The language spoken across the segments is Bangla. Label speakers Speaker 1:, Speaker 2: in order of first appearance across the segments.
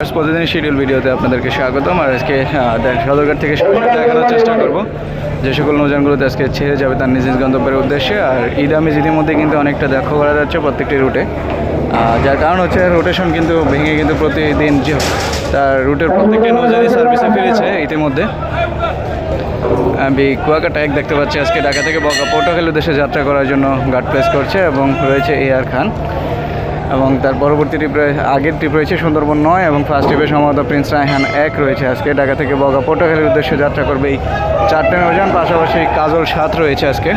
Speaker 1: প্রতিদিন শিডিউল ভিডিওতে আপনাদেরকে স্বাগতম। আর আজকে সদরঘাট থেকে সরাসরি দেখানোর চেষ্টা করব। যে সকল নৌযানগুলোতে আজকে ছেড়ে যাবে তার নিজ নিজ গন্তব্যের উদ্দেশ্যে। আর ঈদ আমিজ ঈদের মধ্যে কিন্তু অনেকটা দেখা করা যাচ্ছে প্রত্যেকটি রুটে। যার কারণ হচ্ছে রোটেশন কিন্তু ভেঙে কিন্তু প্রতিদিন যে তার রুটের প্রত্যেকটি নৌযানই সার্ভিসে ফিরেছে ইতিমধ্যে। আমি কুয়াকাটা এক দেখতে পাচ্ছি আজকে ঢাকা থেকে বকা পটুয়াখালী উদ্দেশ্যে যাত্রা করার জন্য গার্ড প্লেস করছে এবং রয়েছে এ আর খান। এবং তার পরবর্তী ট্রিপ রয়ে- আগের ট্রিপ রয়েছে সুন্দরবন নয় এবং ফার্স্ট ট্রিপে সম্ভবত প্রিন্স রায়হান এক রয়েছে। আজকে ঢাকা থেকে বগা পটুয়াখালীর উদ্দেশ্যে যাত্রা করবে এই চারটে নৌযান, পাশাপাশি কাজল সাত রয়েছে আজকে।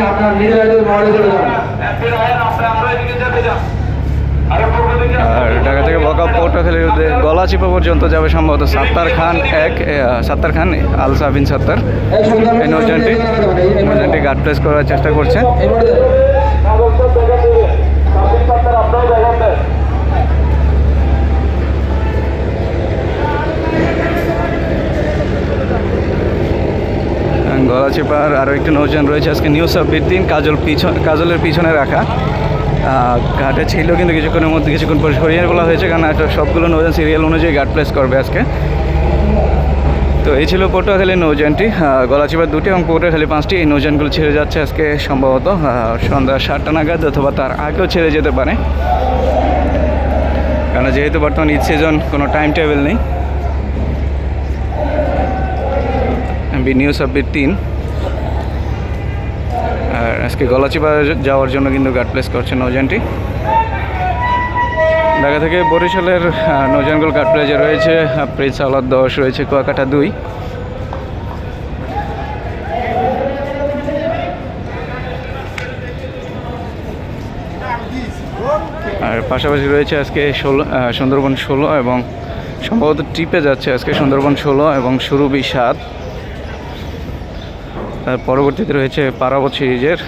Speaker 2: আপনার নিজের মহলে চলে যান।
Speaker 1: আর ঢাকা থেকে বকা পটুয়াখালীর গলা গলাচিপা পর্যন্ত যাবে সম্ভবত সাত্তার খান এক সাত্তার খান, আল সাবিন সাত্তার।
Speaker 2: এই
Speaker 1: নৌযানটি গার্ড প্লেস করার চেষ্টা করছে। গলাচিপার আরও একটি নৌযান রয়েছে। আজকে নিউ সাব্বির দিন কাজল পিছন কাজলের পিছনে রাখা। ঘাটে ছিল কিন্তু কিছুক্ষণের মধ্যে কিছুক্ষণ পরে সরিয়ে বলা হয়েছে কারণ একটা সবগুলো নৌযান সিরিয়াল অনুযায়ী গার্ড প্লেস করবে আজকে। তো এই ছিল পটুয়াখালী নৌযানটি। আহ, গলাচিপার দুটি এবং পটুয়াখালী পাঁচটি এই নৌযানগুলো ছেড়ে যাচ্ছে আজকে সম্ভবত। সন্ধ্যা সাতটা নাগাদ অথবা তার আগেও ছেড়ে যেতে পারে। কারণ যেহেতু বর্তমান ঈদ সিজন কোনো টাইম টেবিল নেই। বি নিউ সাব্বির তিন। আর আজকে গলাচিপা যাওয়ার জন্য কিন্তু গার্ড প্লেস করছে নৌজানটি ঢাকা থেকে বরিশালের আহ, নৌযানগুলো গার্ড প্লেসে রয়েছে প্রিন্স আলাদ দশ রয়েছে কুয়াকাটা দুই। আর পাশাপাশি রয়েছে আজকে ষোলো সুন্দরবন ষোলো এবং সম্ভবত ট্রিপে যাচ্ছে আজকে সুন্দরবন ষোলো এবং সুরুবি সাত। পরবর্তীতে রয়েছে পারাবত সিরিজের।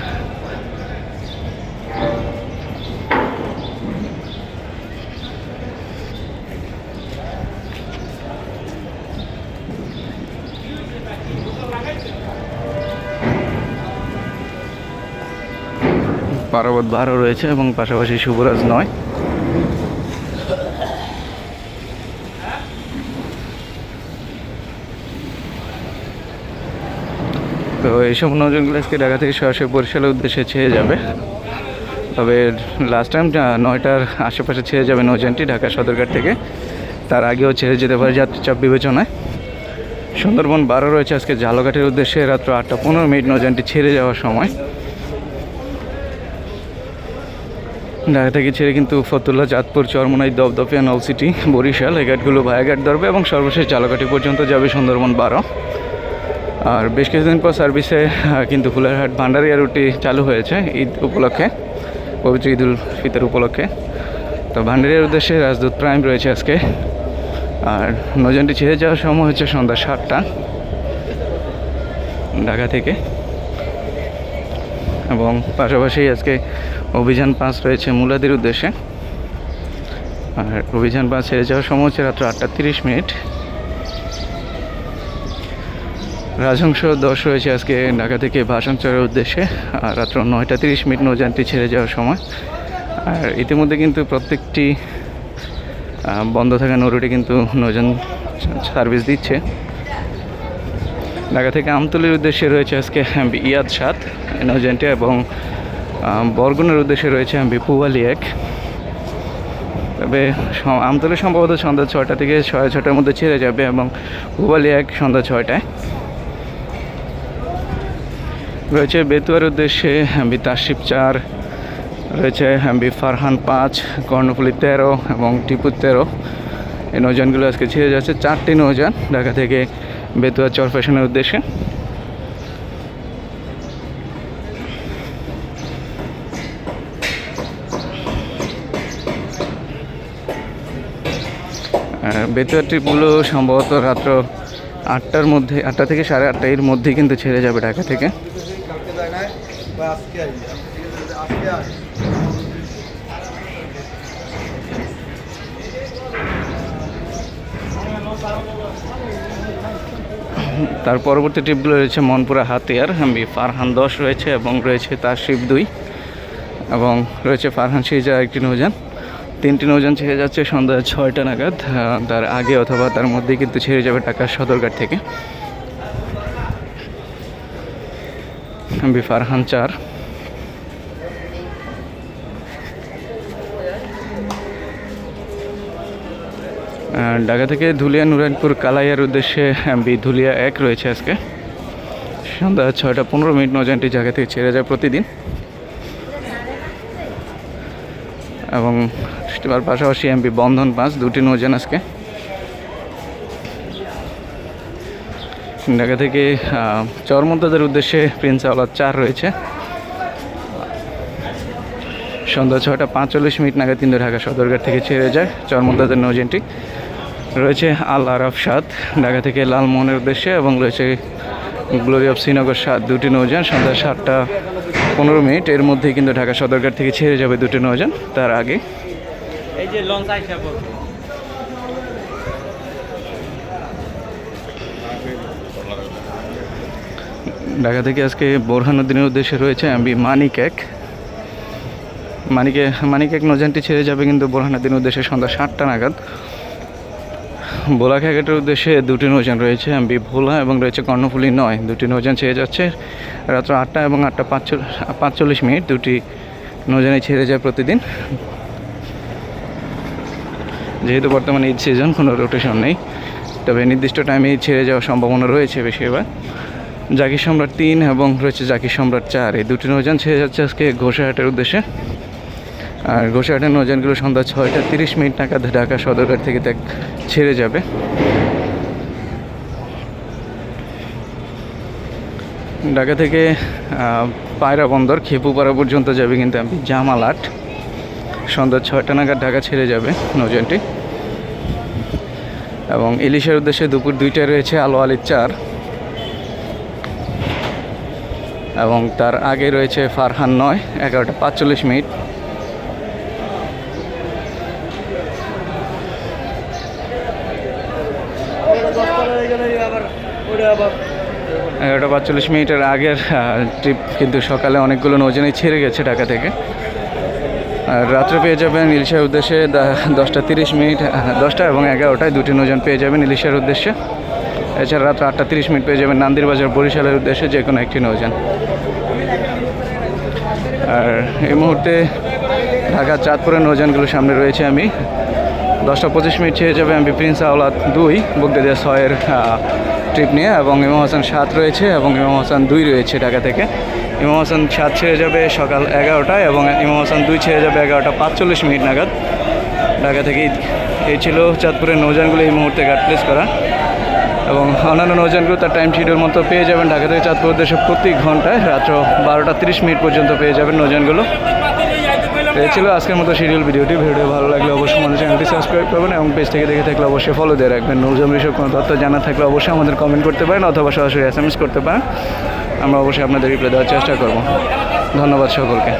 Speaker 1: পারাবত বারো রয়েছে এবং পাশাপাশি শুভরাজ নয়। তো এইসব নজরগুলো আজকে ঢাকা থেকে সরাসরি বরিশালের উদ্দেশ্যে ছেড়ে যাবে। তবে লাস্ট টাইম নয়টার আশেপাশে ছেড়ে যাবে নৌযানটি ঢাকা সদরঘাট থেকে। তার আগেও ছেড়ে যেতে পারে যাত্রী চাপ বিবেচনায়। সুন্দরবন বারো রয়েছে আজকে জালঘাটের উদ্দেশ্যে, রাত্র আটটা পনেরো মিনিট নৌযানটি ছেড়ে যাওয়ার সময়। ঢাকা থেকে ছেড়ে কিন্তু ফতুল্লা, চাঁদপুর, চরমোনাই দপদপিয়া নলসিটি, বরিশাল এই ঘাটগুলো ভায়াঘাট ধরবে এবং সর্বশেষ জালঘাটি পর্যন্ত যাবে সুন্দরবন বারো। আর বেশ কিছুদিন পর সার্ভিসে কিন্তু ফুলেরহাট ভান্ডারিয়া রুটি চালু হয়েছে ঈদ উপলক্ষে, পবিত্র ঈদ উল ফিতর উপলক্ষে। তো ভান্ডারিয়ার উদ্দেশ্যে রাজদূত প্রাইম রয়েছে আজকে। আর নজনটি ছেড়ে যাওয়ার সময় হচ্ছে সন্ধ্যা সাতটা, ঢাকা থেকে। এবং পাশাপাশি আজকে অভিযান পাস রয়েছে মুলাদির উদ্দেশ্যে। আর অভিযান পাস ছেড়ে যাওয়ার সময় হচ্ছে রাত্র আটটা তিরিশ মিনিট। রাজহংস দশ রয়েছে আজকে ঢাকা থেকে ভাষণচরের উদ্দেশ্যে, আর রাত্র নয়টা তিরিশ মিনিট নৌযানটি ছেড়ে যাওয়ার সময়। আর ইতিমধ্যে কিন্তু প্রত্যেকটি বন্ধ থাকা নৌরুটে কিন্তু নৌযান সার্ভিস দিচ্ছে। ঢাকা থেকে আমতলির উদ্দেশ্যে রয়েছে আজকে ইয়াদ সাত নৌযানটি এবং বরগুনের উদ্দেশ্যে রয়েছে হ্যাম্বি পুয়ালি এক। তবে আমতলি সম্ভবত সন্ধ্যা ছয়টা থেকে ছয় ছটার মধ্যে ছেড়ে যাবে এবং পুয়ালি এক সন্ধ্যা ছয়টায়। রয়েছে বেতুয়ার উদ্দেশ্যে হ্যাম্বি তাসিফ চার, রয়েছে হ্যাম্বি ফারহান পাঁচ, কর্ণফুলি তেরো এবং টিপু তেরো। এই নৌযানগুলো আজকে ছেড়ে যাচ্ছে, চারটি নৌযান ঢাকা থেকে বেতুয়া চর ফ্যাশনের উদ্দেশ্যে। বেতুয়া ট্রিপগুলো সম্ভবত রাত্র আটটার মধ্যে, আটটা থেকে সাড়ে আটটা এর মধ্যেই কিন্তু ছেড়ে যাবে ঢাকা থেকে।
Speaker 3: যায় নাই আজকে আজকে
Speaker 1: তার পরবর্তী ট্রিপগুলো রয়েছে মনপুরা হাতিয়ার হাম্বি ফারহান দশ রয়েছে এবং রয়েছে তার শিব দুই, এবং রয়েছে ফারহান সিজা একটি নৌজান তিনটি নৌজান ছেড়ে যাচ্ছে সন্ধ্যা ছয়টা নাগাদ তার আগে অথবা তার মধ্যে কিন্তু ছেড়ে যাবে টাকা সদরঘাট থেকে। আমি ফারহান চার। ঢাকা থেকে ধুলিয়া নুরানপুর কালাইয়ার উদ্দেশ্যে এমবি ধুলিয়া এক রয়েছে আজকে। সন্ধ্যা ছয়টা পনেরো মিনিট নৌযানটি জায়গা থেকে ছেড়ে যায় প্রতিদিন। এবং পাশাপাশি এমবি বন্ধন পাঁচ, দুটি নৌযান আজকে। ঢাকা থেকে আহ, চরমন্তাদের উদ্দেশ্যে প্রিন্স আওলাদ চার রয়েছে। সন্ধ্যা ছটা পাঁচচল্লিশ মিনিট নাগাদ কিন্তু ঢাকা সদরঘাট থেকে ছেড়ে যায় চরমন্তাদের নৌযানটি রয়েছে আল আরাফ সাত ঢাকা থেকে লালমোহনের উদ্দেশ্যে এবং রয়েছে গ্লোরি অফ শ্রীনগর সাত দুটি নৌযান। সন্ধ্যা সাতটা পনেরো মিনিট এর মধ্যেই কিন্তু ঢাকা সদরঘাট থেকে ছেড়ে যাবে দুটি নৌযান তার আগে।
Speaker 4: এই যে লঞ্চ
Speaker 1: ঢাকা থেকে আজকে বোরহানুদ্দিনের উদ্দেশ্যে রয়েছে এমবি মানিক এক মানিকে মানিক এক নৌযানটি ছেড়ে যাবে কিন্তু বোরহানুদ্দিনের উদ্দেশ্যে সন্ধ্যা সাতটা নাগাদ। ভোলা খেঘাটের উদ্দেশ্যে দুটি নৌযান রয়েছে এমবি ভোলা এবং রয়েছে কর্ণফুলি নয়। দুটি নৌযান ছেড়ে যাচ্ছে। রাত্র আটটা এবং আটটা পাঁচচল্লিশ মিনিট দুটি নৌযানে ছেড়ে যায় প্রতিদিন। যেহেতু বর্তমানে ঈদ সিজন, কোনো রোটেশন নেই। তবে নির্দিষ্ট টাইমে ছেড়ে যাওয়ার সম্ভাবনা রয়েছে বেশিরভাগ। জাকির সম্রাট তিন এবং রয়েছে জাকি সম্রাট চার। এই দুটি নৌযান ছেড়ে যাচ্ছে আজকে ঘোষাহাটের উদ্দেশ্যে। আর ঘোষাহাটের নৌযানগুলো সন্ধ্যা ছয়টা তিরিশ মিনিট নাগাদ ঢাকা সদরঘাট থেকে ত্যাগ ছেড়ে যাবে। ঢাকা থেকে পায়রা বন্দর, খেপুপাড়া পর্যন্ত যাবে কিন্তু আমি জামালাট সন্ধ্যা ছয়টা নাগাদ ঢাকা ছেড়ে যাবে নৌযানটি। এবং ইলিশের উদ্দেশ্যে দুপুর দুইটায় রয়েছে আলো আলির চার। এবং তার আগে রয়েছে ফারহান নয়, এগারোটা পাঁচচল্লিশ মিনিট। এগারোটা পাঁচচল্লিশ মিনিটের আগের ট্রিপ কিন্তু সকালে অনেকগুলো নৌজানই ছেড়ে গেছে ঢাকা থেকে। আর রাত্রে পেয়ে যাবেন ইলিশার উদ্দেশ্যে দশটা তিরিশ মিনিট দশটা এবং এগারোটায় দুটি নৌযান পেয়ে যাবেন ইলিশার উদ্দেশ্যে। এছাড়া রাত্রে আটটা তিরিশ মিনিট পেয়ে যাবেন নান্দির বাজার বরিশালের উদ্দেশ্যে যে কোনো একটি নৌযান। আর এই মুহূর্তে ঢাকা চাঁদপুরের নৌযানগুলোর সামনে রয়েছে আমি। দশটা পঁচিশ মিনিট ছেড়ে যাবে আমি প্রিন্স আওলাদ দুই বগদাদিয়া ছয়ের ট্রিপ নিয়ে এবং ইমাম হাসান সাত রয়েছে এবং ইমাম হাসান দুই রয়েছে ঢাকা থেকে। ইমাম হাসান সাত ছেড়ে যাবে সকাল এগারোটায় এবং ইমাম হাসান দুই ছেড়ে যাবে এগারোটা পাঁচচল্লিশ মিনিট নাগাদ। ঢাকা থেকে এই ছিল চাঁদপুরের নৌযানগুলো এই মুহূর্তে গার্ড প্লেস করা। এবং অন্যান্য নৌযানগুলো তার টাইম শিডিউল মতো পেয়ে যাবেন। ঢাকা থেকে চাঁদপুর উদ্দেশ্যে প্রতি ঘন্টায় রাত্র বারোটা তিরিশ মিনিট পর্যন্ত পেয়ে যাবেন নৌযানগুলো। এই ছিল আজকের মতো শিডিউল ভিডিওটি। ভিডিও ভালো লাগলে অবশ্যই আমাদের চ্যানেলটি সাবস্ক্রাইব করবেন এবং পেজ থেকে দেখে থাকলে অবশ্যই ফলো দিয়ে রাখবেন। নৌজাম বিষয়ে কোনো তথ্য জানা থাকলে অবশ্যই আমাদের কমেন্ট করতে পারেন অথবা সরাসরি এস করতে পারেন। আমরা অবশ্যই আপনাদের রিপ্লাই দেওয়ার চেষ্টা করব। ধন্যবাদ সকলকে।